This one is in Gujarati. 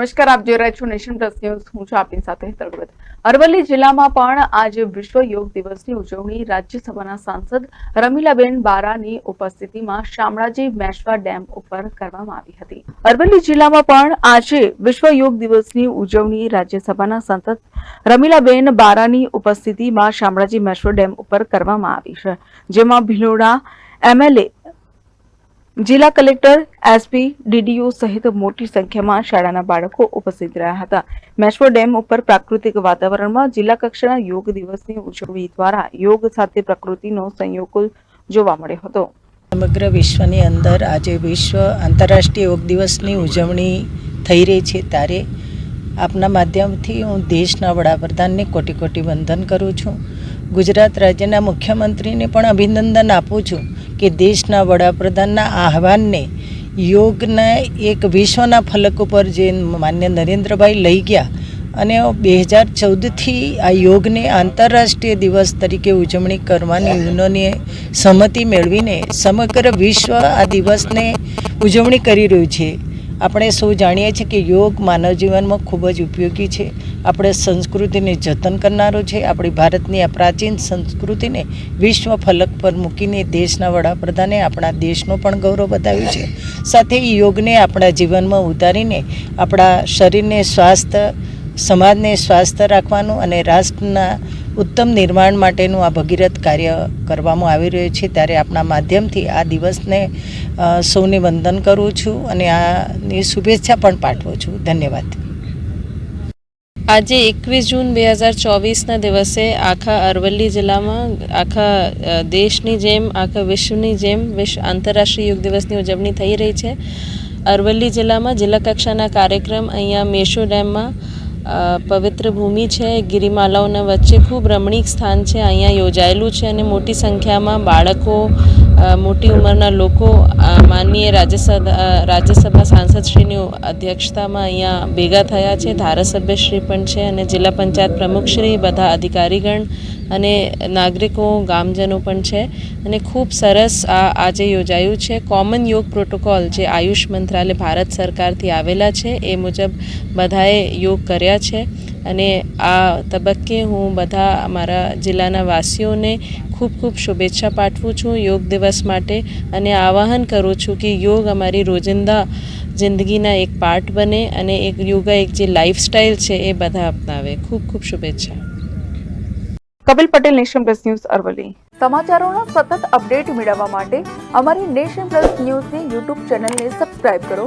નમસ્કાર, આપ જોઈ રહ્યા છો નેશન પ્લસ ન્યૂઝ. હું છું આપની સાથે તરગત અરવલ્લી જિલ્લામાં પણ આજે વિશ્વ યોગ દિવસની ઉજવણી રાજ્યસભાના સાંસદ રમીલાબેન બારાની ઉપસ્થિતિમાં શામળાજી મેશ્વા ડેમ ઉપર કરવામાં આવી હતી. અરવલ્લી જિલ્લામાં પણ આજે વિશ્વ યોગ દિવસની ઉજવણી રાજ્યસભાના સાંસદ રમીલાબેન બારાની ઉપસ્થિતિમાં શામળાજી મેશ્વા ડેમ ઉપર કરવામાં આવી છે. જેમાં ભિલોડા એમએલએ જિલ્લા કલેક્ટર એસપી ડીડીઓ સહિત મોટી સંખ્યામાં શાળાના બાળકો ઉપસ્થિત રહ્યા હતા. મેશ્વો ડેમ ઉપર પ્રાકૃતિક વાતાવરણમાં જિલ્લા કક્ષાના યોગ દિવસની ઉજવણી દ્વારા યોગ સાથે પ્રકૃતિનો સંયોગ જોવા મળ્યો હતો. સમગ્ર વિશ્વની અંદર આજે વિશ્વ આંતરરાષ્ટ્રીય યોગ દિવસની ઉજવણી થઈ રહી છે. ત્યારે આપના માધ્યમથી હું દેશના વડાપ્રધાનને કોટી કોટી વંદન કરું છું. ગુજરાત રાજ્યના મુખ્યમંત્રીને પણ અભિનંદન આપું છું. કે દેશના વડાપ્રધાનના આહવાનને યોગના એક વિશ્વના ફલક ઉપર જે માન્ય નરેન્દ્રભાઈ લઈ ગયા અને બે હજાર ચૌદથી આ યોગને આંતરરાષ્ટ્રીય દિવસ તરીકે ઉજવણી કરવાની યુનોની સંમતિ મેળવીને સમગ્ર વિશ્વ આ દિવસને ઉજવણી કરી રહ્યું છે. આપણે સૌ જાણીએ છીએ કે યોગ માનવ જીવનમાં ખૂબ જ ઉપયોગી છે. આપણે સંસ્કૃતિને જતન કરનારો છે. આપણી ભારતની આ પ્રાચીન સંસ્કૃતિને વિશ્વ ફલક પર મૂકીને દેશના વડાપ્રધાને આપણા દેશનો પણ ગૌરવ બતાવ્યું છે. સાથે યોગને આપણા જીવનમાં ઉતારીને આપણા શરીરને સ્વાસ્થ્ય, સમાજને સ્વાસ્થ્ય રાખવાનું અને રાષ્ટ્રના ઉત્તમ નિર્માણ માટેનું આ ભગીરથ કાર્ય કરવામાં આવી રહ્યું છે. ત્યારે આપણા માધ્યમથી આ દિવસને સૌને વંદન કરું છું અને આની શુભેચ્છા પણ પાઠવું છું. ધન્યવાદ. આજે એકવીસ જૂન બે હજાર ચોવીસના દિવસે આખા અરવલ્લી જિલ્લામાં આખા દેશની જેમ, આખા વિશ્વની જેમ વિશ્વ આંતરરાષ્ટ્રીય યોગ દિવસની ઉજવણી થઈ રહી છે. અરવલ્લી જિલ્લામાં જિલ્લા કક્ષાના કાર્યક્રમ અહીંયા મેશો ડેમમાં પવિત્ર ભૂમિ છે, ગિરિમાલાઓના વચ્ચે ખૂબ રમણીક સ્થાન છે, અહીંયા યોજાયેલું છે અને મોટી સંખ્યામાં બાળકો મોટી ઉંમરના લોકો માનનીય રાજ્યસભા રાજ્યસભા સાંસદશ્રીની અધ્યક્ષતામાં અહીંયા ભેગા થયા છે. ધારાસભ્યશ્રી પણ છે અને જિલ્લા પંચાયત પ્રમુખશ્રી, બધા અધિકારીગણ અને નાગરિકો, ગામજનો પણ છે. અને ખૂબ સરસ આ આજે યોજાયું છે. કોમન યોગ પ્રોટોકોલ જે આયુષ મંત્રાલય ભારત સરકારથી આવેલા છે, એ મુજબ બધાએ યોગ કર્યા છે. અને આ તબક્કે હું બધા અમારા જિલ્લાના વાસીઓને ખૂબ ખૂબ શુભેચ્છા પાઠવું છું યોગ દિવસ માટે અને આવાહન કરું છું કે યોગ અમારી રોજિંદા જિંદગીના એક પાર્ટ બને અને એક યોગા એક જે લાઇફસ્ટાઇલ છે એ બધા અપનાવે. ખૂબ ખૂબ શુભેચ્છા. Kapil Patel nation plus news Aravalli સમાચારોનો સતત અપડેટ મેળવવા માટે અમારી નેશન પ્લસ ન્યૂઝની યુટ્યુબ ચેનલને સબસ્ક્રાઇબ કરો.